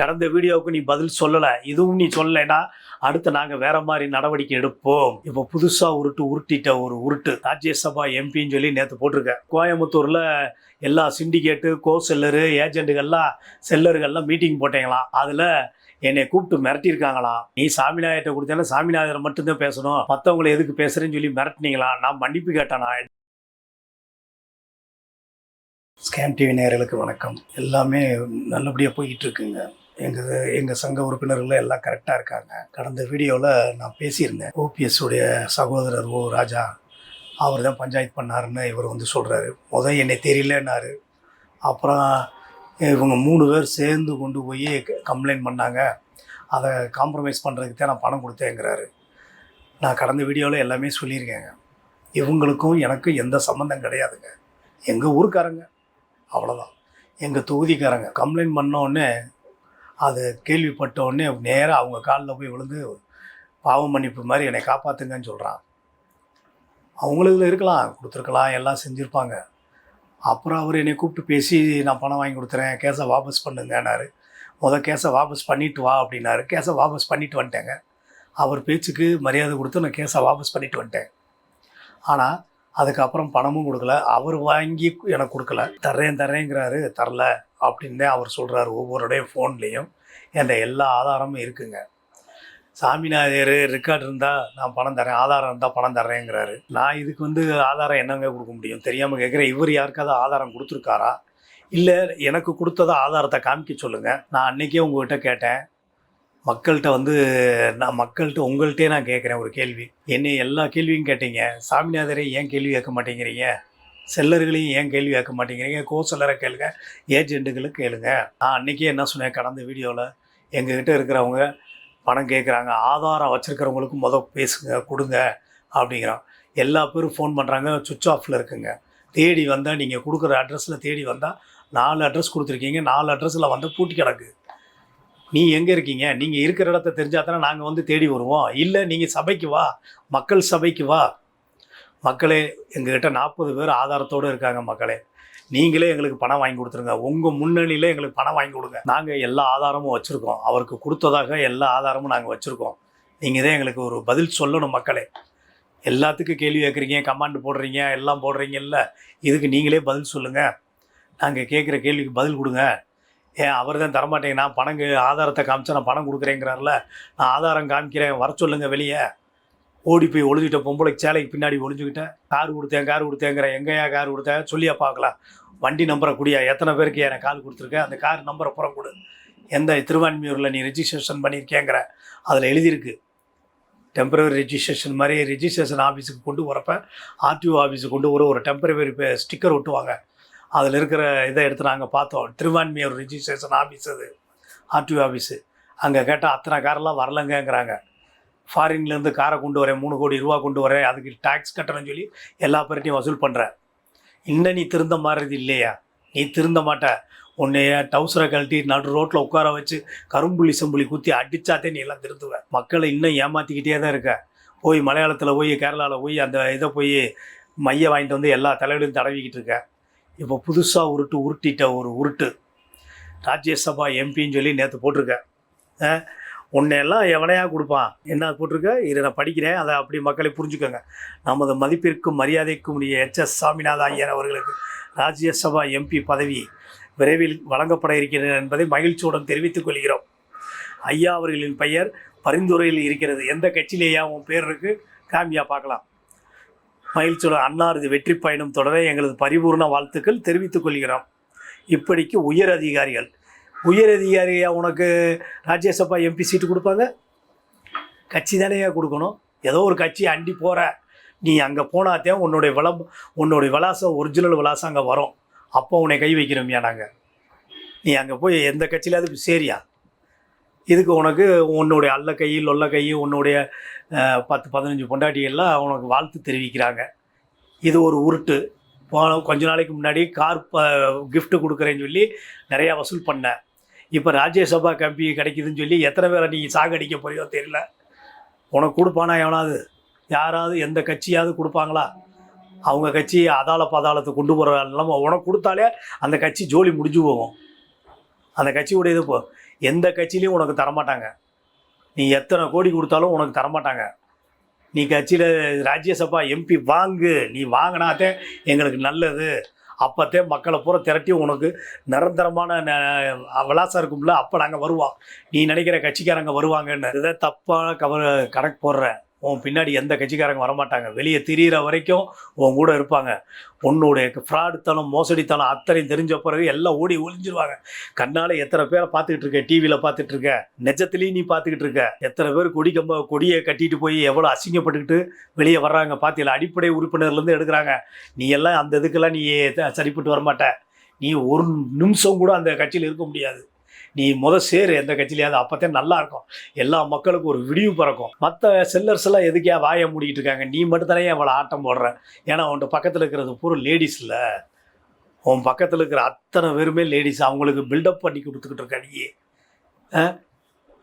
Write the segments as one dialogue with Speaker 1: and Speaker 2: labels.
Speaker 1: கடந்த வீடியோவுக்கு நீ பதில் சொல்லலை இதுவும் நீ சொல்லலைன்னா அடுத்து நாங்கள் வேற மாதிரி நடவடிக்கை எடுப்போம். இப்போ புதுசாக உருட்டு உருட்டிட்ட ஒரு உருட்டு. ராஜ்யசபா எம்பின்னு சொல்லி நேற்று போட்டிருக்கேன் கோயம்புத்தூரில் எல்லா சிண்டிகேட்டு கோ செல்லரு ஏஜென்ட்டுகள்லாம் செல்லர்கள்லாம் மீட்டிங் போட்டீங்களாம். அதில் என்னை கூப்பிட்டு மிரட்டியிருக்காங்களாம். நீ சாமிநாயர்கிட்ட கொடுத்தேன்னா சாமிநாயகரை மட்டும்தான் பேசணும். மற்றவங்களை எதுக்கு பேசுகிறேன்னு சொல்லி மிரட்டினீங்களா? நான் மன்னிப்பு கேட்டேனா ஸ்கேம் டிவி நேயர்களுக்கு வணக்கம். எல்லாமே நல்லபடியாக போய்கிட்டு இருக்குங்க. எங்கள் எங்கள் சங்க உறுப்பினர்கள் எல்லாம் கரெக்டாக இருக்காங்க. கடந்த வீடியோவில் நான் பேசியிருந்தேன். ஓபிஎஸ் உடைய சகோதரர் ஓ ராஜா அவர் தான் பஞ்சாயத்து பண்ணாருன்னு இவர் வந்து சொல்கிறாரு முதல் என்னை தெரியலன்னாரு. அப்புறம் இவங்க மூணு பேர் சேர்ந்து கொண்டு போய் கம்ப்ளைண்ட் பண்ணாங்க. அதை காம்ப்ரமைஸ் பண்ணுறதுக்கு தான் நான் பணம் கொடுத்தேங்கிறாரு. நான் கடந்த வீடியோவில் எல்லாமே சொல்லியிருக்கேங்க. இவங்களுக்கும் எனக்கும் எந்த சம்மந்தம் கிடையாதுங்க. எங்கள் ஊருக்காரங்க அவ்வளோதான் எங்கள் தொகுதிக்காரங்க கம்ப்ளைண்ட் பண்ணோன்னே அது கேள்விப்பட்ட உடனே நேராக அவங்க காலில் போய் விழுந்து பாவ மன்னிப்பு மாதிரி என்னை காப்பாற்றுங்கன்னு சொல்கிறான் அவங்களுக்கு இருக்கலாம் கொடுத்துருக்கலாம் எல்லாம் செஞ்சுருப்பாங்க. அப்புறம் அவர் என்னை கூப்பிட்டு பேசி நான் பணம் வாங்கி கொடுத்துறேன் கேஸை வாபஸ் பண்ணுங்கன்னாரு. முத கேஸை வாபஸ் பண்ணிட்டு வா அப்படின்னாரு. கேஸை வாபஸ் பண்ணிட்டு வந்துட்டேங்க. அவர் பேச்சுக்கு மரியாதை கொடுத்து நான் கேஸை வாபஸ் பண்ணிட்டு வந்துட்டேன். ஆனால் அதுக்கப்புறம் பணமும் கொடுக்கல. அவர் வாங்கி எனக்கு கொடுக்கல. தர்றேன் தர்றேங்கிறாரு. தரல அப்படின்னு அவர் சொல்கிறாரு ஒவ்வொருடைய ஃபோன்லேயும். என்ற எல்லா ஆதாரமும் இருக்குங்க. சாமிநாதர் ரெக்கார்டு இருந்தால் நான் பணம் தரேன் ஆதாரம் இருந்தால் பணம் தர்றேங்கிறாரு. நான் இதுக்கு வந்து ஆதாரம் என்னங்க கொடுக்க முடியும்? தெரியாமல் கேட்குறேன் இவர் யாருக்காவது ஆதாரம் கொடுத்துருக்காரா? இல்லை எனக்கு கொடுத்தத ஆதாரத்தை காமிக்க சொல்லுங்கள் நான் அன்றைக்கே உங்கள்கிட்ட கேட்டேன். மக்கள்கிட்ட வந்து நான் மக்கள்கிட்ட உங்கள்கிட்டே நான் கேட்குறேன் ஒரு கேள்வி. என்னை எல்லா கேள்வியும் கேட்டீங்க. சாமிநாதரை ஏன் கேள்வி கேட்க மாட்டேங்கிறீங்க? செல்லர்களையும் ஏன் கேள்வி கேட்க மாட்டேங்கிறீங்க? கோ செல்லரை கேளுங்க ஏஜென்ட்டுகளுக்கு கேளுங்க. நான் அன்றைக்கே என்ன சொன்னேன் கடந்த வீடியோவில் எங்ககிட்ட இருக்கிறவங்க பணம் கேட்குறாங்க ஆதாரம் வச்சுருக்கிறவங்களுக்கு முத பேசுங்க கொடுங்க அப்படிங்கிறோம் எல்லா பேரும் ஃபோன் பண்ணுறாங்க சுவிட்ச் ஆஃபில் இருக்குங்க. தேடி வந்தால் நீங்கள் கொடுக்குற அட்ரஸில் தேடி வந்தால் நாலு அட்ரஸ் கொடுத்துருக்கீங்க நாலு அட்ரஸில் வந்து பூட்டி கிடக்கு. நீ எங்கே இருக்கீங்க? நீங்கள் இருக்கிற இடத்த தெரிஞ்சால் தானே நாங்கள் வந்து தேடி வருவோம். இல்லை நீங்கள் சபைக்கு வா. மக்கள் சபைக்கு வா. மக்களே எங்ககிட்ட நாற்பது பேர் ஆதாரத்தோடு இருக்காங்க மக்களே. நீங்களே எங்களுக்கு பணம் வாங்கி கொடுத்துருங்க. உங்கள் முன்னணியில் எங்களுக்கு பணம் வாங்கி கொடுங்க. நாங்கள் எல்லா ஆதாரமும் வச்சுருக்கோம். அவருக்கு கொடுத்ததாக எல்லா ஆதாரமும் நாங்கள் வச்சுருக்கோம். நீங்கள் தான் எங்களுக்கு ஒரு பதில் சொல்லணும் மக்களே. எல்லாத்துக்கும் கேள்வி கேட்குறீங்க கமாண்ட் போடுறீங்க எல்லாம் போடுறீங்கல்ல. இதுக்கு நீங்களே பதில் சொல்லுங்கள் நாங்கள் கேட்குற கேள்விக்கு பதில் கொடுங்க. ஏன் அவர் தான் தரமாட்டேங்க. நான் பணம் ஆதாரத்தை காமிச்சா நான் பணம் கொடுக்குறேங்கிறார்ல. நான் ஆதாரம் காமிக்கிறேன் வர சொல்லுங்கள் வெளியே. ஓடி போய் ஒளிஞ்சிட்ட பொம்பளை சேலைக்கு பின்னாடி ஒளிஞ்சுக்கிட்டேன். கார் கொடுத்தேன் கார் கொடுத்தேங்கிற எங்கேயா கார் கொடுத்தேன் சொல்லியா பார்க்கலாம். வண்டி நம்பரை குடியா? எத்தனை பேருக்கு எனக்கு கால் கொடுத்துருக்கேன் அந்த கார் நம்பரை புறம் கொடு. எந்த திருவான்மியூரில் நீ ரெஜிஸ்ட்ரேஷன் பண்ணியிருக்கேங்கிற. அதில் எழுதியிருக்கு. டெம்பரவரி ரெஜிஸ்ட்ரேஷன் மாதிரி ரெஜிஸ்ட்ரேஷன் ஆஃபீஸுக்கு கொண்டு வரப்ப ஆர்டிஓ ஆஃபீஸுக்கு கொண்டு வர ஒரு டெம்பரவரி ஸ்டிக்கர் ஒட்டுவாங்க. அதில் இருக்கிற இதை எடுத்து நாங்கள் பார்த்தோம். திருவான்மியூர் ரிஜிஸ்ட்ரேஷன் ஆஃபீஸ் அது. ஆர்டிஓ ஆஃபீஸு அங்கே கேட்டால் அத்தனை காரெல்லாம் வரலங்கங்கிறாங்க. ஃபாரின்லேருந்து காரை கொண்டு வரேன். மூணு கோடி ரூபா கொண்டு வரேன். அதுக்கு டேக்ஸ் கட்டணும்னு சொல்லி எல்லா பேர்ட்டையும் வசூல் பண்ணுறேன் இன்னும் நீ திருந்த மாறுறது இல்லையா? நீ திருந்த மாட்ட. உன்னைய டவுசரை கழட்டி நடு ரோட்டில் உட்கார வச்சு கரும்புள்ளி செம்புள்ளி குத்தி அடித்தாத்தே நீ எல்லாம் திருந்துவ. மக்களை இன்னும் ஏமாற்றிக்கிட்டே தான் இருக்க. போய் மலையாளத்தில் போய் கேரளாவில் போய் அந்த இதை போய் மைய வாங்கிட்டு வந்து எல்லா தலைவலையும் தடவிக்கிட்டு இருக்க. இப்போ புதுசாக உருட்டு உருட்டிட்ட ஒரு உருட்டு. ராஜ்யசபா எம்பின்னு சொல்லி நேற்று போட்டிருக்கேன் உன்னையெல்லாம் எவனையாக கொடுப்பான்? என்ன போட்டிருக்க? இதை நான் படிக்கிறேன். அதை அப்படி மக்களை புரிஞ்சுக்கோங்க. நமது மதிப்பிற்கும் மரியாதைக்கும் உரிய எச் எஸ் சாமிநாத ஐயர் அவர்களுக்கு ராஜ்யசபா எம்பி பதவி விரைவில் வழங்கப்பட இருக்கிறது என்பதை மகிழ்ச்சியுடன் தெரிவித்துக் கொள்கிறோம். ஐயா அவர்களின் பெயர் பரிந்துரையில் இருக்கிறது. எந்த கட்சியிலேயா உன் பேர் இருக்குது காமியா பார்க்கலாம். மகிழ்ச்சியோட அன்னாரது வெற்றி பயணம் தொடர எங்களது பரிபூர்ண வாழ்த்துக்கள் தெரிவித்துக் கொள்கிறோம். இப்படிக்கு உயர் அதிகாரிகள். உயர் அதிகாரியா உனக்கு ராஜ்யசபா எம்பி சீட்டு கொடுப்பாங்க? கட்சி தானேயா கொடுக்கணும்? ஏதோ ஒரு கட்சி அண்டி போகிற நீ அங்கே போனாத்தே உன்னுடைய விளம் உன்னுடைய விலாசம் ஒரிஜினல் விலாசம் அங்கே வரும். அப்போ உன்னை கை வைக்கிறோம்யா நாங்கள் நீ அங்கே போய் எந்த கட்சியிலாவது சேரியா? இதுக்கு உனக்கு உன்னுடைய அல்ல கை லொல்ல கை உன்னுடைய பத்து பதினஞ்சு பொண்டாட்டிகள்லாம் உனக்கு வாழ்த்து தெரிவிக்கிறாங்க. இது ஒரு உருட்டு. போன கொஞ்ச நாளைக்கு முன்னாடி கார் கிஃப்ட்டு கொடுக்குறேன்னு சொல்லி நிறையா வசூல் பண்ணேன் இப்போ ராஜ்யசபா கம்பி கிடைக்குதுன்னு சொல்லி எத்தனை பேரை நீ சாகடிக்க போறியோ தெரியல. உனக்கு கொடுப்பானா எவனாவது? யாராவது எந்த கட்சியாவது கொடுப்பாங்களா? அவங்க கட்சி அதால பதாளத்தை கொண்டு போகிற நிலமை உனக்கு கொடுத்தாலே அந்த கட்சி ஜோலி முடிஞ்சு போகும். அந்த கட்சியுடைய இது போ. எந்த கட்சியிலையும் உனக்கு தரமாட்டாங்க. நீ எத்தனை கோடி கொடுத்தாலும் உனக்கு தரமாட்டாங்க. நீ கட்சியில் ராஜ்யசபா எம்பி வாங்கு. நீ வாங்கினாத்தே எங்களுக்கு நல்லது. அப்போத்தே மக்களை பூரா திரட்டி உனக்கு நிரந்தரமான ந- விலாசம் இருக்கும்ல அப்போ நாங்கள் வருவோம். நீ நினைக்கிற கட்சிக்காரங்க வருவாங்கன்னு. இதை தப்பாக கவர் கணக்கு போடுற உன் பின்னாடி எந்த கட்சிக்காரங்க வரமாட்டாங்க. வெளியே திரியிற வரைக்கும் உன் கூட இருப்பாங்க. உன்னுடைய ஃப்ராடுத்தனம் மோசடித்தனம் அத்தனையும் தெரிஞ்ச பிறகு எல்லாம் ஓடி ஒளிஞ்சிருவாங்க. கண்ணால் எத்தனை பேரை பார்த்துக்கிட்டு இருக்க? டிவியில் பார்த்துட்டு இருக்க. நெஜத்துலேயும் நீ பார்த்துக்கிட்டு இருக்க. எத்தனை பேர் கொடி கம்ப கொடியை கட்டிட்டு போய் எவ்வளோ அசிங்கப்பட்டுக்கிட்டு வெளியே வர்றாங்க பார்த்தியில் அடிப்படை உறுப்பினர்லேருந்து எடுக்கிறாங்க. நீ எல்லாம் அந்த இதுக்கெல்லாம் நீ சரிப்பட்டு வரமாட்ட. நீ ஒரு நிமிஷம் கூட அந்த கட்சியில் இருக்க முடியாது. நீ முத சேரு எந்த கட்சியிலையாவது அப்போத்தான் நல்லா இருக்கும். எல்லா மக்களுக்கும் ஒரு விடிவு பிறக்கும். மற்ற செல்லர்ஸ் எல்லாம் எதுக்கே வாயை மூடிக்கிட்டு இருக்காங்க? நீ மட்டும் தானே அவ்வளோ ஆட்டம் போடுற? ஏன்னா உன்ட்ட பக்கத்தில் இருக்கிறது பூரா லேடிஸ் இல்லை உன் பக்கத்தில் இருக்கிற அத்தனை பேருமே லேடிஸ் அவங்களுக்கு பில்டப் பண்ணி கொடுத்துக்கிட்டு இருக்க நீ.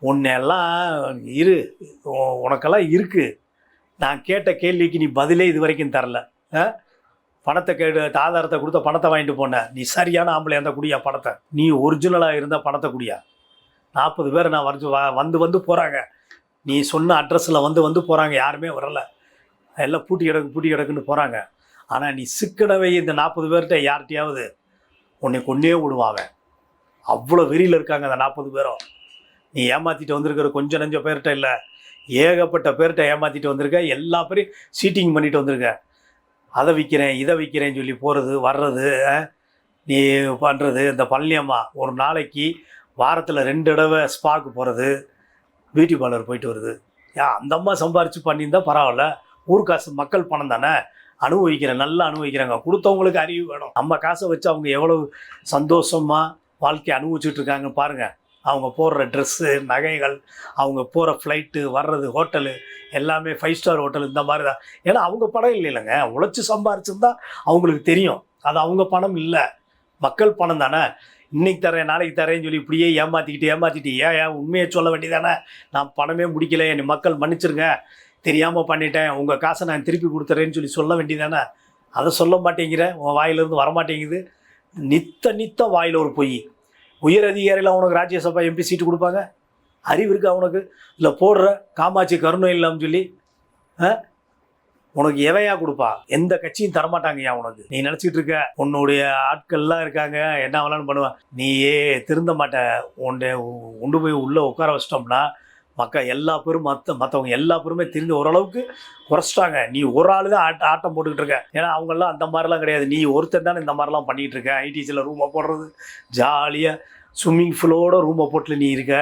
Speaker 1: உன்னெல்லாம் இரு. உனக்கெல்லாம் இருக்குது நான் கேட்ட கேள்விக்கு நீ பதிலே இது வரைக்கும் தரல. ஆ? பணத்தை கேடு ஆதாரத்தை கொடுத்த பணத்தை வாங்கிட்டு போனேன் நீ சரியான ஆம்பளை அந்த குடியா பணத்தை? நீ ஒரிஜினலாக இருந்தால் பணத்தை குடியா? நாற்பது பேர் நான் வரைஞ்சி வ- வந்து வந்து போகிறாங்க நீ சொன்ன அட்ரஸில் வந்து வந்து போகிறாங்க யாருமே வரல. எல்லாம் பூட்டி கிடக்கு பூட்டி கிடக்குன்னு போகிறாங்க ஆனால் நீ சிக்கனவே இந்த நாற்பது பேர்கிட்ட யார்கிட்டையாவது உன்னை கொண்டே விடுவாங்க அவ்வளோ வெறியில் இருக்காங்க அந்த நாற்பது பேரும். நீ ஏமாற்றிட்டு வந்திருக்கிற கொஞ்சம் நஞ்ச பேர்கிட்ட இல்லை. ஏகப்பட்ட பேர்கிட்ட ஏமாற்றிட்டு வந்திருக்க. எல்லா பேரையும் சீட்டிங் பண்ணிட்டு வந்திருக்க. அதை விற்கிறேன் இதை விற்கிறேன்னு சொல்லி போகிறது வர்றது நீ பண்ணுறது இந்த பழனியம்மா ஒரு நாளைக்கு வாரத்தில் ரெண்டு தடவை ஸ்பாக்கு போகிறது பியூட்டி பார்லர் போயிட்டு வருது. ஏன் அந்த அம்மா சம்பாரித்து பண்ணியிருந்தா பரவாயில்ல. ஊர் காசு மக்கள் பணம் தானே? அனுபவிக்கிறேன் நல்லா அனுபவிக்கிறாங்க. கொடுத்தவங்களுக்கு அறிவு வேணும். நம்ம காசை வச்சு அவங்க எவ்வளவு சந்தோஷமாக வாழ்க்கையை அனுபவிச்சுட்டு இருக்காங்கன்னு பாருங்கள் அவங்க போடுற ட்ரெஸ்ஸு நகைகள் அவங்க போகிற ஃப்ளைட்டு வர்றது ஹோட்டலு எல்லாமே ஃபைவ் ஸ்டார் ஹோட்டல் இந்த மாதிரி தான் ஏன்னா அவங்க படம் இல்லைங்க உழைச்சி சம்பாரிச்சிருந்தா அவங்களுக்கு தெரியும். அது அவங்க பணம் இல்லை. மக்கள் பணம் தானே. இன்னைக்கு தரேன் நாளைக்கு தரேன்னு சொல்லி இப்படியே ஏமாற்றிக்கிட்டு ஏமாற்றிட்டு ஏன் ஏன் உண்மையை சொல்ல வேண்டியதானே? நான் பணமே முடிக்கல. என்னை மக்கள் மன்னிச்சிருங்க. தெரியாமல் பண்ணிட்டேன். உங்கள் காசை நான் திருப்பி கொடுத்துறேன்னு சொல்லி சொல்ல வேண்டியதானே? அதை சொல்ல மாட்டேங்கிற. உன் வாயிலிருந்து வரமாட்டேங்குது. நித்த நித்த வாயில் ஒரு பொய். உயர் அதிகாரியில் உனக்கு ராஜ்யசபா எம்பி சீட்டு கொடுப்பாங்க. அறிவு இருக்கா உனக்கு? இல்லை போடுற காமாட்சி கருணை இல்லாமல் சொல்லி ஆ? உனக்கு எவையா கொடுப்பா? எந்த கட்சியும் தரமாட்டாங்கய்யா உனக்கு. நீ நினச்சிட்டு இருக்க உன்னுடைய ஆட்கள்லாம் இருக்காங்க என்ன வேணாலும் பண்ணுவேன் நீயே திருந்த மாட்ட உன்னை உண்டு போய் உள்ளே உட்கார வச்சிட்டோம்னா மக்கள் எல்லா பேரும் மற்ற மற்றவங்க எல்லா பேருமே தெரிஞ்சு ஓரளவுக்கு குறைச்சிட்டாங்க. நீ ஒரு ஆள் தான் ஆட்ட ஆட்டம் போட்டுக்கிட்டு இருக்க. ஏன்னா அவங்கெல்லாம் அந்த மாதிரிலாம் கிடையாது. நீ ஒருத்தன் தானே இந்த மாதிரிலாம் பண்ணிகிட்டு இருக்க. ஐடிசியில் ரூமை போடுறது ஜாலியாக ஸ்விம்மிங் ஃபுல்லோட ரூமை போட்டு நீ இருக்க.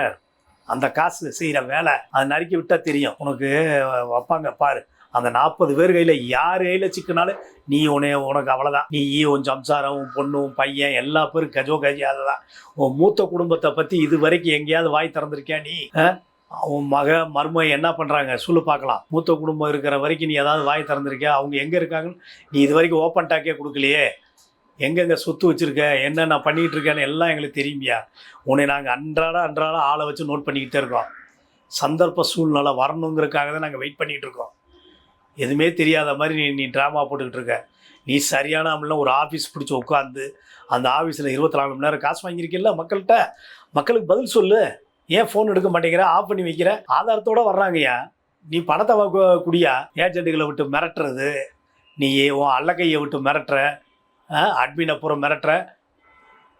Speaker 1: அந்த காசு செய்கிற வேலை அது நறுக்கி விட்டால் தெரியும். உனக்கு வைப்பாங்க பாரு. அந்த நாற்பது பேர் கையில் யார் கையில் சிக்கினாலும் நீ உனே உனக்கு அவ்வளோதான் நீ உன் சம்சாரம் உன் பொண்ணு உன் பையன் எல்லா பேரும் கஜோ கஜியாத தான் உன் மூத்த குடும்பத்தை பற்றி இது வரைக்கும் எங்கேயாவது வாய் திறந்திருக்கியா நீ? அவன் மக மருமக என்ன பண்ணுறாங்க சொல்லு பார்க்கலாம். மூத்த குடும்பம் இருக்கிற வரைக்கும் நீ ஏதாவது வாய் திறந்திருக்கியா? அவங்க எங்கே இருக்காங்கன்னு நீ இது வரைக்கும் ஓப்பன் டாக்கே கொடுக்கலையே. எங்கெங்கே சொத்து வச்சுருக்க? என்ன நான் பண்ணிகிட்டு இருக்கேன்னு எல்லாம் எங்களுக்கு தெரியுமியா. உன்னை நாங்கள் அன்றாட அன்றாட ஆளை வச்சு நோட் பண்ணிக்கிட்டே இருக்கோம் சந்தர்ப்ப சூழ்நிலை வரணுங்கிறதுக்காக தான் நாங்கள் வெயிட் பண்ணிகிட்டு இருக்கோம். எதுவுமே தெரியாத மாதிரி நீ நீ ட்ராமா போட்டுக்கிட்டு இருக்க. நீ சரியான ஆமல ஒரு ஆஃபீஸ் பிடிச்சி உட்காந்து அந்த ஆஃபீஸில் இருபத்தி நாலு மணி நேரம் காசு வாங்கியிருக்கில்ல மக்கள்கிட்ட? மக்களுக்கு பதில் சொல்லு. ஏன் ஃபோன் எடுக்க மாட்டேங்கிற? ஆஃப் பண்ணி வைக்கிற? ஆதாரத்தோட வர்றாங்கய்யா. நீ பணத்தை குடியா? ஏஜென்ட்டுகளை விட்டு மிரட்டுறது. நீ உன் அல்லக்கையை விட்டு மிரட்டுற. அட்மினை பூரா மிரட்டுற.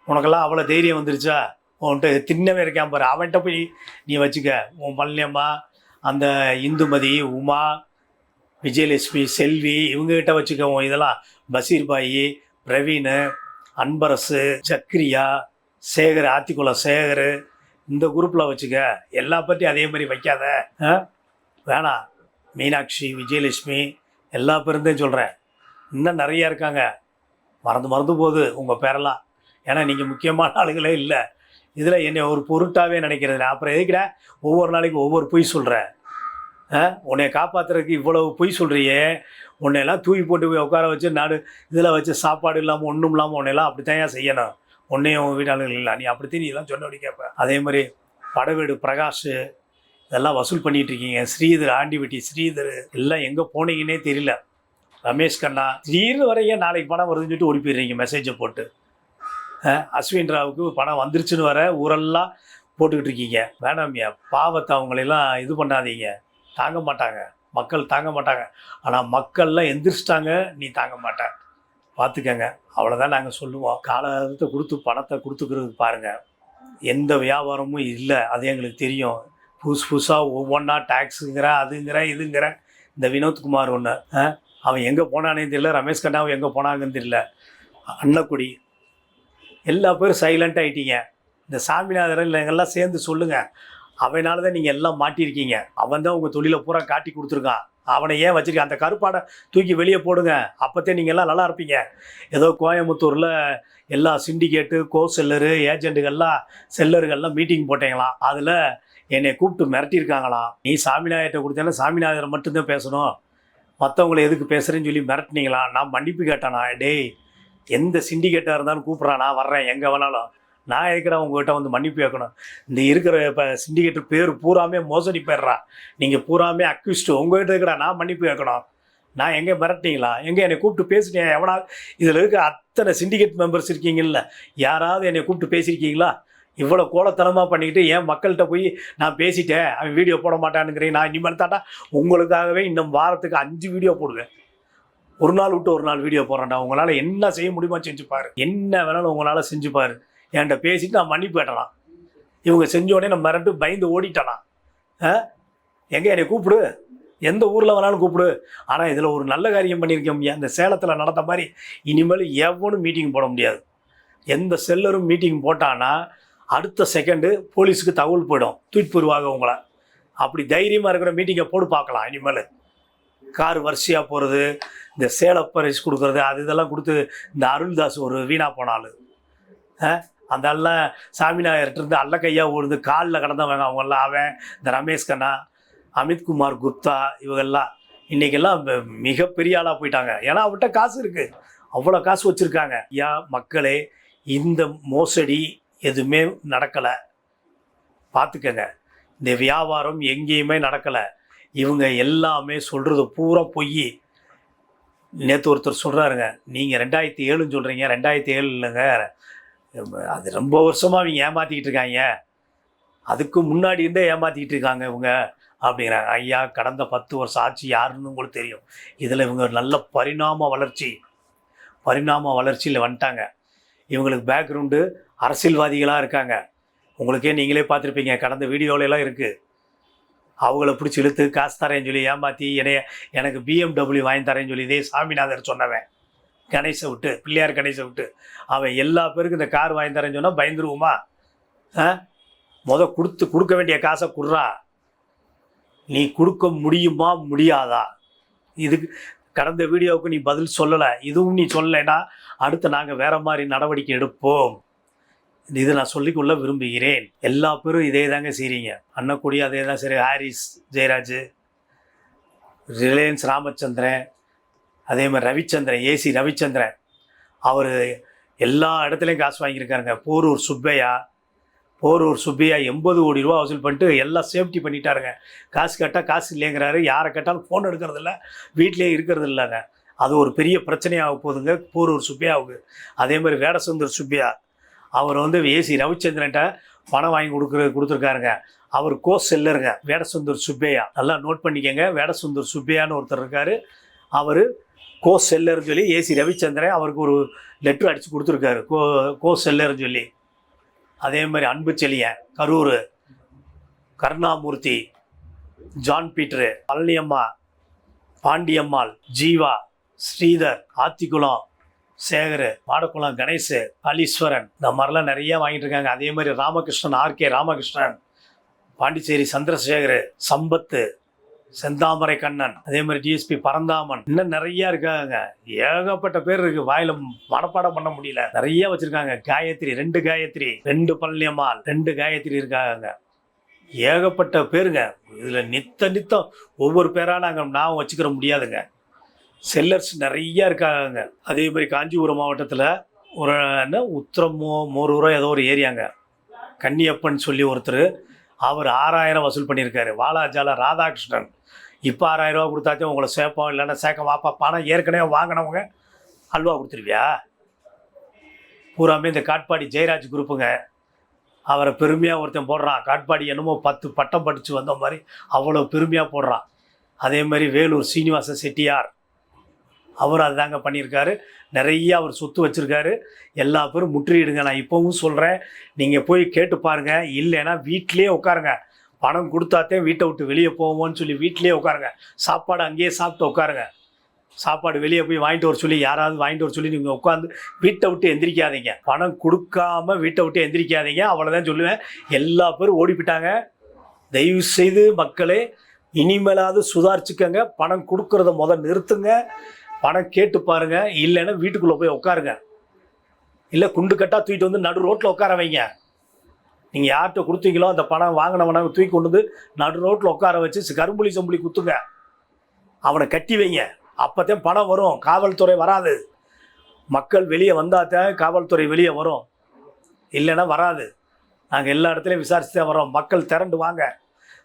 Speaker 1: உனக்கெல்லாம் அவ்வளோ தைரியம் வந்துருச்சா? உன்கிட்ட தின்னவே இருக்கான் பாரு. அவன்கிட்ட போய் நீ வச்சுக்க. உன் பழனியம்மா அந்த இந்துமதி உமா விஜயலட்சுமி செல்வி இவங்ககிட்ட வச்சுக்க. உன் இதெல்லாம் பசீர்பாயி பிரவீன் அன்பரசு சக்ரியா சேகர் ஆத்திக்குளம் சேகர் இந்த குரூப்பில் வச்சுக்க. எல்லா பற்றியும் அதே மாதிரி வைக்காத. ஆ? வேணாம் மீனாட்சி விஜயலட்சுமி எல்லா பேருந்தையும் சொல்கிறேன் இன்னும் நிறைய இருக்காங்க. மறந்து மறந்து போகுது உங்கள் பேரெல்லாம். ஏன்னா நீங்கள் முக்கியமான ஆளுகளே இல்லை. இதில் என்னை ஒரு பொருட்டாகவே நினைக்கிறது நான் அப்புறம் எதுக்கிட? ஒவ்வொரு நாளைக்கு ஒவ்வொரு பொய் சொல்கிறேன் உன்னை காப்பாற்றுறதுக்கு இவ்வளவு பொய் சொல்கிறியே உன்னையெல்லாம் தூக்கி போட்டு போய் உட்கார வச்சு நாடு இதில் வச்சு சாப்பாடு இல்லாமல் ஒன்றும் இல்லாமல் உன்னையெல்லாம் அப்படி தான் செய்யணும்? உன்னையும் உங்கள் வீட்டாளர்கள் இல்லை. நீ அப்படி நீ எல்லாம் சொன்னபடி கேட்பேன் அதே மாதிரி படவேடு பிரகாஷ் இதெல்லாம் வசூல் பண்ணிட்டு இருக்கீங்க. ஸ்ரீதர் ஆண்டிவட்டி ஸ்ரீதர் எல்லாம் எங்கே போனீங்கன்னே தெரியல. ரமேஷ் கண்ணா திடீர்னு வரைய நாளைக்கு பணம் வருதுன்னு சொல்லிட்டு ஓடி போயிடுறீங்க மெசேஜை போட்டு. அஸ்வின் ராவுக்கு பணம் வந்துருச்சுன்னு வர ஊரெல்லாம் போட்டுக்கிட்டு இருக்கீங்க. வேணாமியா பாவத்தை அவங்களெல்லாம் இது பண்ணாதீங்க. தாங்க மாட்டாங்க. மக்கள் தாங்க மாட்டாங்க. ஆனால் மக்கள்லாம் எந்திரிச்சிட்டாங்க நீ தாங்க மாட்ட. பார்த்துக்கங்க. அவ்வளோதான் நாங்கள் சொல்லுவோம். காலத்தை கொடுத்து பணத்தை கொடுத்துக்கிறது பாருங்கள் எந்த வியாபாரமும் இல்லை. அது எங்களுக்கு தெரியும். புதுசு புதுசாக ஒவ்வொன்றா டேக்ஸுங்கிற அதுங்கிற இதுங்கிற. இந்த வினோத்குமார் ஒன்று அவன் எங்கே போனானே தெரியல. ரமேஷ் கண்ணாவும் எங்கே போனாங்கன்னு தெரியல. அன்னக்குடி. எல்லா பேரும் சைலண்ட் ஆகிட்டீங்க இந்த சாமிநாதரன் இல்லை எங்கெல்லாம் சேர்ந்து சொல்லுங்கள் அவனால தான் நீங்கள் எல்லாம் மாட்டியிருக்கீங்க. அவன் தான் உங்கள் தொழிலை பூரா காட்டி கொடுத்துருக்கான். அவனை ஏன் வச்சிருக்க அந்த கருப்பாடை தூக்கி வெளியே போடுங்க. அப்போத்தே நீங்கள் எல்லாம் நல்லா இருப்பீங்க. ஏதோ கோயம்புத்தூரில் எல்லா சிண்டிகேட்டு கோ செல்லரு ஏஜென்ட்டுகள்லாம் செல்லருகள்லாம் மீட்டிங் போட்டீங்களாம். அதில் என்னை கூப்பிட்டு மிரட்டியிருக்காங்களாம். நீ சாமிநாயகிட்ட கொடுத்தேன்னா சாமிநாயகரை மட்டும்தான் பேசணும். மற்றவங்களை எதுக்கு பேசுகிறேன்னு சொல்லி மிரட்டினீங்களா நான் மன்னிப்பு கேட்டானா? டேய் எந்த சிண்டிகேட்டாக இருந்தாலும் கூப்பிட்றானா நான் வர்றேன். எங்கே வேணாலும். நான் எதுக்கடா உங்ககிட்ட வந்து மன்னிப்பு கேட்கணும்? இந்த இருக்கிற இப்போ சிண்டிகேட்டர் பேர் பூராமே மோசடி பேர்றா நீங்கள் பூராமே அக்யூஸ்டு உங்ககிட்ட இருக்கிறா நான் மன்னிப்பு கேட்கணும். நான் எங்கே மிரட்டிங்களா? எங்கே என்னை கூப்பிட்டு பேசிட்டேன் எவனா இதில் இருக்க அத்தனை சிண்டிகேட் மெம்பர்ஸ் இருக்கீங்கல்ல யாராவது என்னை கூப்பிட்டு பேசியிருக்கீங்களா? இவ்வளோ கோலத்தனமாக பண்ணிக்கிட்டு ஏன் மக்கள்கிட்ட போய் நான் பேசிட்டேன் அவன் வீடியோ போட மாட்டானுங்கிறேன் நான் இனிமேல் தாட்டா உங்களுக்காகவே இன்னும் வாரத்துக்கு அஞ்சு வீடியோ போடுவேன். ஒரு நாள் விட்டு ஒரு நாள் வீடியோ போடுறேன்டா. உங்களால் என்ன செய்ய முடியுமோ செஞ்சுப்பார் என்ன வேணாலும் உங்களால் செஞ்சுப்பார் என்கிட்ட பேசிட்டு நான் மன்னிப்பு கேட்டலாம். இவங்க செஞ்ச உடனே நான் மிரண்டு பயந்து ஓடிட்டலாம். எங்கே என்னை கூப்பிடு? எந்த ஊரில் வேணாலும் கூப்பிடு. ஆனால் இதில் ஒரு நல்ல காரியம் பண்ணியிருக்கேன் இந்த சேலத்தில் நடந்த மாதிரி இனிமேல் எவனும் மீட்டிங் போட முடியாது. எந்த செல்லரும் மீட்டிங் போட்டான்னா அடுத்த செகண்டு போலீஸுக்கு தகவல் போயிடும். தூக்கிட்டு போயிடுவாங்க உங்களை. அப்படி தைரியமாக இருக்கிற மீட்டிங்கை போட்டு பார்க்கலாம் இனிமேல். கார் வரிசையாக போகிறது இந்த சேல பரிசு கொடுக்குறது அது இதெல்லாம் கொடுத்து இந்த அருள்தாஸ் ஒரு வீணாக போனாலும் அந்த அல்ல சாமிநாயர்கிட்ட இருந்து அல்ல கையா ஓடுது காலில் கடந்தவங்க அவங்கெல்லாம் அவன் இந்த ரமேஷ் கண்ணா அமித்குமார் குப்தா இவங்கெல்லாம். இன்றைக்கெல்லாம் மிகப்பெரிய ஆளாக போயிட்டாங்க. ஏன்னா அவர்கிட்ட காசு இருக்குது அவ்வளோ காசு வச்சுருக்காங்க. ஐயா மக்களே இந்த மோசடி எதுவுமே நடக்கலை. பார்த்துக்கங்க இந்த வியாபாரம் எங்கேயுமே நடக்கலை. இவங்க எல்லாமே சொல்கிறது பூரா பொய் நேற்று ஒருத்தர் சொல்கிறாருங்க நீங்கள் ரெண்டாயிரத்தி ஏழுன்னு சொல்கிறீங்க ரெண்டாயிரத்தி ஏழு இல்லைங்க அது ரொம்ப வருஷமாக அவங்க ஏமாற்றிக்கிட்டு இருக்காங்க. அதுக்கு முன்னாடி இருந்தே ஏமாற்றிக்கிட்டு இருக்காங்க இவங்க அப்படிங்கிறாங்க ஐயா கடந்த பத்து வருஷம் ஆட்சி யாருன்னு உங்களுக்கு தெரியும். இதில் இவங்க நல்ல பரிணாம வளர்ச்சி. பரிணாம வளர்ச்சியில் வந்துட்டாங்க. இவங்களுக்கு பேக்ரவுண்டு அரசியல்வாதிகளாக இருக்காங்க. உங்களுக்கே நீங்களே பார்த்துருப்பீங்க கடந்த வீடியோவிலலாம் இருக்குது அவங்கள பிடிச்சி இழுத்து காசு தரேன்னு சொல்லி ஏமாற்றி என்னைய எனக்கு பிஎம்டபிள்யூ வாங்கி தரேன்னு சொல்லி இதே சாமிநாதர் சொன்னவன். கணேசை விட்டு பிள்ளையார் கணேசை விட்டு. அவன் எல்லா பேருக்கும் இந்த கார் வாங்கி தரேன்னு சொன்னால் பயந்துருவோமா? ஆ? முத கொடுத்து கொடுக்க வேண்டிய காசை குடுறா. நீ கொடுக்க முடியுமா முடியாதா? இதுக்கு கடந்த வீடியோவுக்கு நீ பதில் சொல்லலை. இதுவும் நீ சொல்லலைன்னா அடுத்து நாங்கள் வேற மாதிரி நடவடிக்கை எடுப்போம். இது நான் சொல்லிக்கொள்ள விரும்புகிறேன். எல்லா பேரும் இதே தாங்க செய்கிறீங்க அண்ணக்கூடிய அதே தான் சரி ஹாரிஸ் ஜெயராஜ் ரிலையன்ஸ் ராமச்சந்திரன் அதே மாதிரி ரவிச்சந்திரன் ஏசி ரவிச்சந்திரன். அவர் எல்லா இடத்துலையும் காசு வாங்கியிருக்காருங்க. போரூர் சுப்பையா போரூர் சுப்பையா எண்பது கோடி ரூபா வசூல் பண்ணிட்டு எல்லாம் சேஃப்டி பண்ணிட்டாருங்க. காசு கேட்டால் காசு இல்லைங்கிறாரு. யாரை கேட்டாலும் ஃபோன் எடுக்கிறதில்ல. வீட்லேயே இருக்கிறது இல்லைங்க அது ஒரு பெரிய பிரச்சனையாக போகுதுங்க போரூர் சுப்பையாவுக்கு. அதே மாதிரி வேடசுந்தர் சுப்பையா அவர் வந்து ஏசி ரவிச்சந்திரன்ட்ட பணம் வாங்கி கொடுக்குற கொடுத்துருக்காருங்க. அவர் கோ செல்லருங்க வேடசுந்தர் சுப்பையா. நல்லா நோட் பண்ணிக்கங்க. வேடசுந்தர் சுப்பையான்னு ஒருத்தர் இருக்கார். அவர் கோ செல்லர்னு சொல்லி ஏசி ரவிச்சந்திரன் அவருக்கு ஒரு லெட்ரு அடித்து கொடுத்துருக்காரு. கோ கோ செல்லர்னு சொல்லி. அதே மாதிரி அன்பு செழியன் கரூர் கருணாமூர்த்தி ஜான் பீட்ரு பழனியம்மா பாண்டியம்மாள் ஜீவா ஸ்ரீதர் ஆத்திக்குளம் சேகர் மாடக்குளம் கணேஷ் காளீஸ்வரன் இந்த மாதிரிலாம் நிறைய வாங்கிட்டு இருக்காங்க. அதே மாதிரி ராமகிருஷ்ணன் ஆர்கே ராமகிருஷ்ணன் பாண்டிச்சேரி சந்திரசேகர் சம்பத்து செந்தாமரை கண்ணன் அதே மாதிரி டிஎஸ்பி பரந்தாமன் இன்னும் நிறைய இருக்காங்க. ஏகப்பட்ட பேர் இருக்கு. வாயில மனப்பாடம் பண்ண முடியல. நிறைய வச்சிருக்காங்க. காயத்ரி ரெண்டு காயத்ரி ரெண்டு பழனியம்மாள் ரெண்டு காயத்ரி இருக்காங்க. ஏகப்பட்ட பேருங்க. இதுல நித்த நித்தம் ஒவ்வொரு பேரா நாங்கள் நான் வச்சுக்கிற முடியாதுங்க. செல்லர்ஸ் நிறைய இருக்காங்க. அதே மாதிரி காஞ்சிபுரம் மாவட்டத்தில் ஒரு என்ன உத்திரமோ மோரூரோ ஏதோ ஒரு ஏரியாங்க. கன்னியப்பன் சொல்லி ஒருத்தர் அவர் ஆறாயிரம் வசூல் பண்ணியிருக்காரு. வாலாஜால ராதாகிருஷ்ணன். இப்போ ஆறாயிரம் ரூபா கொடுத்தாச்சும் உங்களை சேர்ப்போம் இல்லைன்னா சேர்க்க வாப்பா பணம் ஏற்கனவே வாங்கினவங்க அல்வா கொடுத்துருவியா? பூராமே இந்த காட்பாடி ஜெயராஜ் குரூப்புங்க. அவரை பெருமையாக ஒருத்தன் போடுறான். காட்பாடி என்னமோ பத்து பட்டம் படித்து வந்த மாதிரி அவ்வளோ பெருமையாக போடுறான். அதே மாதிரி வேலூர் சீனிவாச செட்டியார். அவர் அதுதாங்க பண்ணியிருக்காரு. நிறைய அவர் சொத்து வச்சுருக்காரு. எல்லா பேரும் முற்றுகிடுங்க நான் இப்போவும் சொல்கிறேன் நீங்கள் போய் கேட்டு பாருங்கள் இல்லைன்னா வீட்டிலேயே உட்காருங்க. பணம் கொடுத்தாத்தே வீட்டை விட்டு வெளியே போவோம்னு சொல்லி வீட்டிலேயே உட்காருங்க. சாப்பாடு அங்கேயே சாப்பிட்டு உட்காருங்க. சாப்பாடு வெளியே போய் வாங்கிட்டு வர சொல்லி யாராவது வாங்கிட்டு வர சொல்லி நீங்கள் உட்காந்து வீட்டை விட்டு எந்திரிக்காதீங்க. பணம் கொடுக்காம வீட்டை விட்டு எந்திரிக்காதீங்க. அவ்வளோதான் சொல்லுவேன். எல்லா பேரும் ஓடி போயிட்டாங்க தயவு செய்து மக்களே இனிமேலாவது சுதாரிச்சுக்கங்க. பணம் கொடுக்கறத முதல் நிறுத்துங்க. பணம் கேட்டு பாருங்க இல்லைன்னா வீட்டுக்குள்ளே போய் உட்காருங்க. இல்லை குண்டு கட்டாக தூக்கிட்டு வந்து நடு ரோட்டில் உட்கார வைங்க. நீங்கள் யார்கிட்ட கொடுத்தீங்களோ அந்த பணம் வாங்கினவன தூக்கி கொண்டு வந்து நடு ரோட்டில் உட்கார வச்சு கரும்புலி சம்புலி குத்துங்க. அவனை கட்டி வைங்க. அப்போத்தான் பணம் வரும் காவல்துறை வராது. மக்கள் வெளியே வந்தாத்தான் காவல்துறை வெளியே வரும். இல்லைன்னா வராது. நாங்கள் எல்லா இடத்துலையும் விசாரிச்சு தான் வரோம் மக்கள் திரண்டு வாங்க.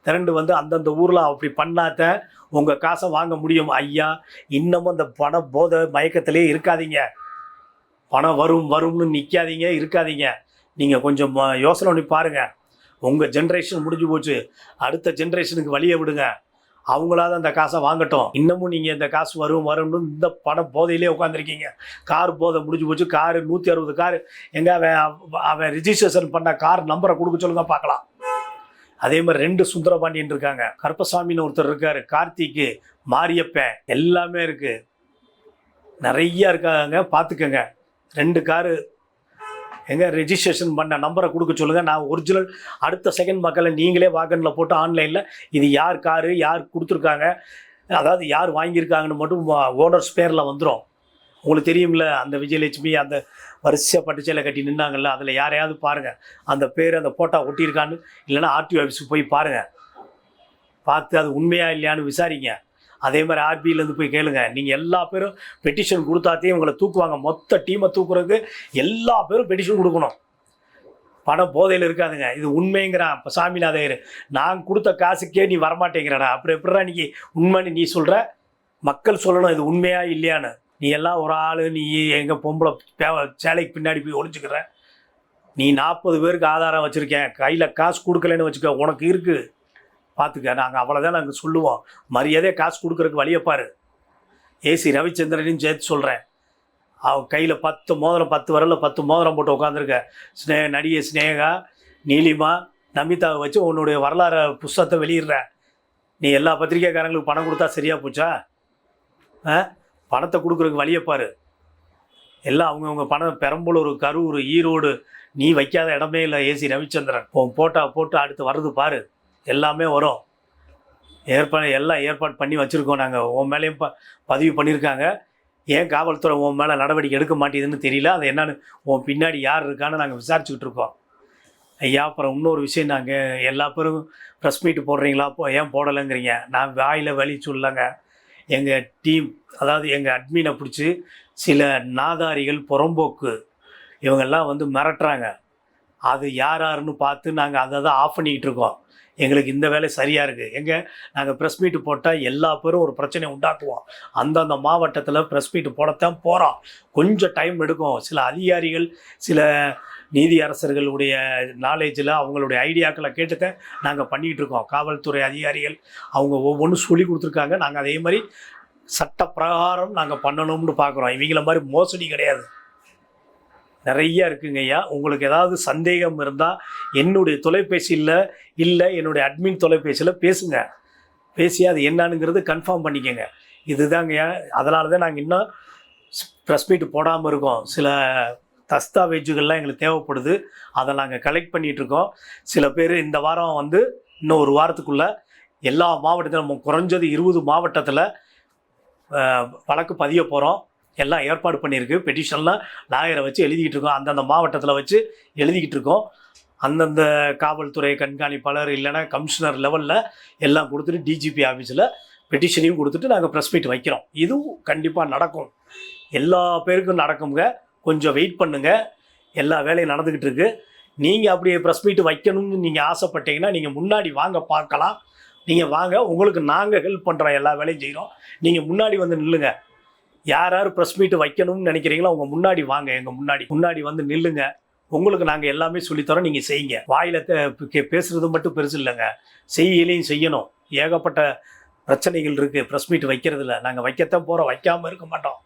Speaker 1: திரண்டு வந்து அந்தந்த ஊரில் அப்படி பண்ணாத உங்கள் காசை வாங்க முடியும் ஐயா. இன்னமும் அந்த பண போதை மயக்கத்திலே இருக்காதீங்க. பணம் வரும் வரும்னு நிற்காதீங்க இருக்காதீங்க. நீங்கள் கொஞ்சம் யோசனை பண்ணி பாருங்கள் உங்கள் ஜென்ரேஷன் முடிஞ்சு போச்சு. அடுத்த ஜென்ரேஷனுக்கு வழியை விடுங்க. அவங்களாவது அந்த காசை வாங்கட்டும். இன்னமும் நீங்கள் இந்த காசு வரும் வரும்னு இந்த பண போதையிலே உட்காந்துருக்கீங்க கார் போதை முடிஞ்சு போச்சு. காரு நூற்றி அறுபது கார். எங்கே அவன் அவன் ரிஜிஸ்ட்ரேஷன் பண்ண கார் நம்பரை கொடுக்க சொல்லுங்க பார்க்கலாம். அதே மாதிரி ரெண்டு சுந்தரபாண்டியன் இருக்காங்க கருப்பசாமின்னு ஒருத்தர் இருக்காரு கார்த்திக்கு மாரியப்பன் எல்லாமே இருக்கு. நிறைய இருக்காங்க பார்த்துக்கங்க. ரெண்டு காரு. எங்க ரெஜிஸ்ட்ரேஷன் பண்ண நம்பரை கொடுக்க சொல்லுங்க. நான் ஒரிஜினல் அடுத்த செகண்ட் மக்களை நீங்களே வாகனில் போட்டு ஆன்லைனில் இது யார் காரு யார் கொடுத்துருக்காங்க அதாவது யார் வாங்கியிருக்காங்கன்னு மட்டும் ஓனர்ஸ் பேரில் வந்துடும் உங்களுக்கு தெரியும்ல அந்த விஜயலட்சுமி அந்த வரிசையாக பட்டுச்சேலை கட்டி நின்னாங்கல்ல அதில் யாரையாவது பாருங்கள் அந்த பேர் அந்த ஃபோட்டோ ஒட்டியிருக்கான்னு இல்லைன்னா ஆர்டிஓ ஆஃபீஸுக்கு போய் பாருங்கள் பார்த்து அது உண்மையா இல்லையான்னு விசாரிங்க. அதே மாதிரி ஆர்பியிலேருந்து போய் கேளுங்க. நீங்கள் எல்லா பேரும் பெட்டிஷன் கொடுத்தாத்தையும் உங்களை தூக்குவாங்க. மொத்த டீமை தூக்குறதுக்கு எல்லா பேரும் பெட்டிஷன் கொடுக்கணும். பணம் போதையில் இருக்காதுங்க. இது உண்மைங்கிறான் இப்போ சாமிநாதையர் நான் கொடுத்த காசுக்கே நீ வரமாட்டேங்கிறடா. அப்புறம் எப்படிடா இன்னைக்கு உண்மைன்னு நீ சொல்கிற மக்கள் சொல்லணும் இது உண்மையா இல்லையான்னு. நீ எல்லாம் ஒரு ஆள் நீ எங்கள் பொம்பளை பே- சேலைக்கு பின்னாடி போய் ஒழிச்சுக்கிற நீ நாற்பது பேருக்கு ஆதாரம் வச்சுருக்கேன். கையில் காசு கொடுக்கலன்னு வச்சுக்க உனக்கு இருக்குது பார்த்துக்க நாங்கள் அவ்வளோதான் நாங்கள் சொல்லுவோம். மரியாதையாக காசு கொடுக்குறக்கு வழியை ஏசி ரவிச்சந்திரனையும் சேர்த்து சொல்கிறேன் அவன் கையில் பத்து மோதிரம் பத்து வரல பத்து மோதிரம் போட்டு உட்காந்துருக்க ஸ்னே நடிகை ஸ்னேகா நீலிமா நமிதாவை வச்சு உன்னுடைய வரலாறு புஸ்தகத்தை வெளியிடுற. நீ எல்லா பத்திரிக்கைக்காரங்களுக்கு பணம் கொடுத்தா சரியாக போச்சா? ஆ? பணத்தை கொடுக்குறதுக்கு வழியை பாரு. எல்லாம் அவங்கவுங்க பணம் பெரம்பலூர் கரூர் ஈரோடு நீ வைக்காத இடமே இல்லை ஏசி ரவிச்சந்திரன். உன் போட்டா போட்டு அடுத்து வர்றது பாரு. எல்லாமே வரும். ஏற்பாடு எல்லாம் ஏற்பாடு பண்ணி வச்சுருக்கோம் நாங்கள் உன் மேலேயும் ப பதிவு பண்ணியிருக்காங்க. ஏன் காவல்துறை உன் மேலே நடவடிக்கை எடுக்க மாட்டேதுன்னு தெரியல. அது என்னன்னு உன் பின்னாடி யார் இருக்கான்னு நாங்கள் விசாரிச்சுக்கிட்டு இருக்கோம். ஐயா அப்புறம் இன்னொரு விஷயம் நாங்கள் எல்லா பேரும் ப்ரெஸ் மீட் போடுறீங்களா? போ ஏன் போடலைங்கிறீங்க? நான் வாயில் வலி சொல்லலைங்க. எங்கள் டீம் அதாவது எங்கள் அட்மினை பிடிச்சி சில நாதாரிகள் புறம்போக்கு இவங்கெல்லாம் வந்து மிரட்டுறாங்க. அது யார் யாருன்னு பார்த்து நாங்கள் அதை தான் ஆஃப் பண்ணிக்கிட்டு இருக்கோம். எங்களுக்கு இந்த வேலை சரியாக இருக்குது எங்கே? நாங்கள் ப்ரெஸ் மீட்டு போட்டால் எல்லா பேரும் ஒரு பிரச்சனையை உண்டாக்குவோம். அந்தந்த மாவட்டத்தில் ப்ரெஸ் மீட்டு போடத்தான் போகிறோம் கொஞ்சம் டைம் எடுக்கும். சில அதிகாரிகள் சில நீதி அரசர்களுடைய நாலேஜில் அவங்களுடைய ஐடியாக்களை கேட்டுக்க நாங்கள் பண்ணிகிட்டு இருக்கோம். காவல்துறை அதிகாரிகள் அவங்க ஒவ்வொன்றும் சொல்லி கொடுத்துருக்காங்க. நாங்கள் அதே மாதிரி சட்ட பிரகாரம் நாங்கள் பண்ணணும்னு பார்க்குறோம் இவங்கள மாதிரி மோசடி கிடையாது. நிறைய இருக்குங்க ஐயா. உங்களுக்கு ஏதாவது சந்தேகம் இருந்தால் என்னுடைய தொலைபேசியில் இல்லை என்னுடைய அட்மின் தொலைபேசியில் பேசுங்க. பேசி அது என்னானுங்கிறது கன்ஃபார்ம் பண்ணிக்கோங்க. இதுதாங்கய்யா அதனால தான் நாங்கள் இன்னும் ப்ரெஸ் மீட் போடாமல் இருக்கோம். சில தஸ்தாவேஜுகள்லாம் எங்களுக்கு தேவைப்படுது. அதை நாங்கள் கலெக்ட் பண்ணிகிட்ருக்கோம் சில பேர் இந்த வாரம் வந்து இன்னும் ஒரு வாரத்துக்குள்ளே எல்லா மாவட்டத்திலும் குறைஞ்சது இருபது மாவட்டத்தில் வழக்கு பதிய போகிறோம் எல்லாம் ஏற்பாடு பண்ணியிருக்கு. பெட்டிஷன்லாம் லாயரை வச்சு எழுதிக்கிட்டு இருக்கோம். அந்தந்த மாவட்டத்தில் வச்சு எழுதிக்கிட்டு இருக்கோம். அந்தந்த காவல்துறை கண்காணிப்பாளர் இல்லைன்னா கமிஷனர் லெவலில் எல்லாம் கொடுத்துட்டு டிஜிபி ஆஃபீஸில் பெட்டிஷனையும் கொடுத்துட்டு நாங்கள் ப்ரெஸ் மீட் வைக்கிறோம். இதுவும் கண்டிப்பாக நடக்கும். எல்லா பேருக்கும் நடக்குங்க கொஞ்சம் வெயிட் பண்ணுங்கள் எல்லா வேலையும் நடந்துக்கிட்டு இருக்குது நீங்கள் அப்படியே ப்ரெஸ் மீட் வைக்கணும்னு நீங்கள் ஆசைப்பட்டீங்கன்னா நீங்கள் முன்னாடி வாங்க பார்க்கலாம். நீங்கள் வாங்க உங்களுக்கு நாங்கள் ஹெல்ப் பண்ணுறோம் எல்லா வேலையும் செய்கிறோம் நீங்கள் முன்னாடி வந்து நில்லுங்க. யார் யார் ப்ரெஸ் மீட் வைக்கணும்னு நினைக்கிறீங்களோ அவங்க முன்னாடி வாங்க எங்கள் முன்னாடி. முன்னாடி வந்து நில்லுங்க. உங்களுக்கு நாங்கள் எல்லாமே சொல்லித்தரோம் நீங்கள் செய்யுங்க. வாயில் பேசுகிறது மட்டும் பெருசு இல்லைங்க. செய்யலையும் செய்யணும். ஏகப்பட்ட பிரச்சனைகள் இருக்குது ப்ரெஸ் மீட் வைக்கிறதில்ல நாங்கள் வைக்கத்தான் போகிறோம் வைக்காமல் இருக்க மாட்டோம்.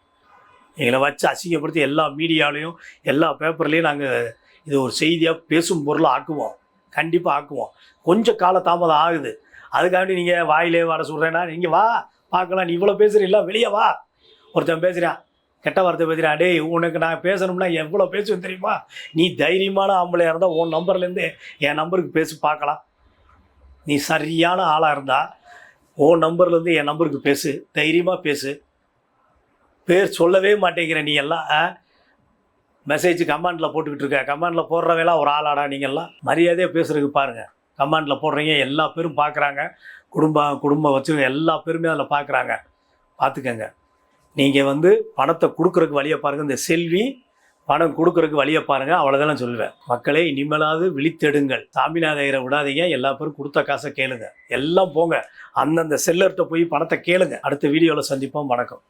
Speaker 1: எங்களை வச்சு அசிங்கப்படுத்தி எல்லா மீடியாலையும் எல்லா பேப்பர்லேயும் நாங்கள் இது ஒரு செய்தியாக பேசும் பொருளாக ஆக்குவோம். கண்டிப்பாக ஆக்குவோம். கொஞ்சம் கால தாமதம் ஆகுது. அதுக்காண்டி நீங்கள் வாயிலே வர சொல்கிறேன்னா நீங்கள் வா பார்க்கலாம். நீ இவ்வளோ பேசுகிறீல்ல வெளியே வா. ஒருத்தன் பேசுகிறான் கெட்ட வார்த்தை பேசுகிறான் டேய் உனக்கு நான் பேசணும்னா எவ்வளோ பேசுவேன் தெரியுமா? நீ தைரியமான ஆம்பளையாக இருந்தால் உன் நம்பர்லேருந்து என் நம்பருக்கு பேசி பார்க்கலாம். நீ சரியான ஆளாக இருந்தால் உன் நம்பர்லேருந்து என் நம்பருக்கு பேசு. தைரியமாக பேசு. பேர் சொல்லவே மாட்டேங்கிற நீ எல்லாம் மெசேஜ் கமாண்டில் போட்டுக்கிட்டு இருக்க. கமாண்டில் போடுறவெல்லாம் ஒரு ஆளாடா நீங்கள்லாம் மரியாதையாக பேசுறதுக்கு பாருங்கள் கமாண்டில் போடுறீங்க எல்லா பேரும் பார்க்குறாங்க குடும்பம் குடும்பம் வச்சு எல்லா பேருமே அதில் பார்க்குறாங்க பார்த்துக்கங்க நீங்கள் வந்து பணத்தை கொடுக்குறதுக்கு வழியை பாருங்கள் இந்த செல்வி பணம் கொடுக்குறக்கு வழியை பாருங்கள் அவ்வளோதான் நான் சொல்லுவேன். மக்களே இனிமேலாவது விழித்தெடுங்கள் சாமிநாதையரை விடாதீங்க. எல்லா பேரும் கொடுத்த காசை கேளுங்க. எல்லாம் போங்க. அந்தந்த செல்லர்கிட்ட போய் பணத்தை கேளுங்க. அடுத்த வீடியோவில் சந்திப்போம். வணக்கம்.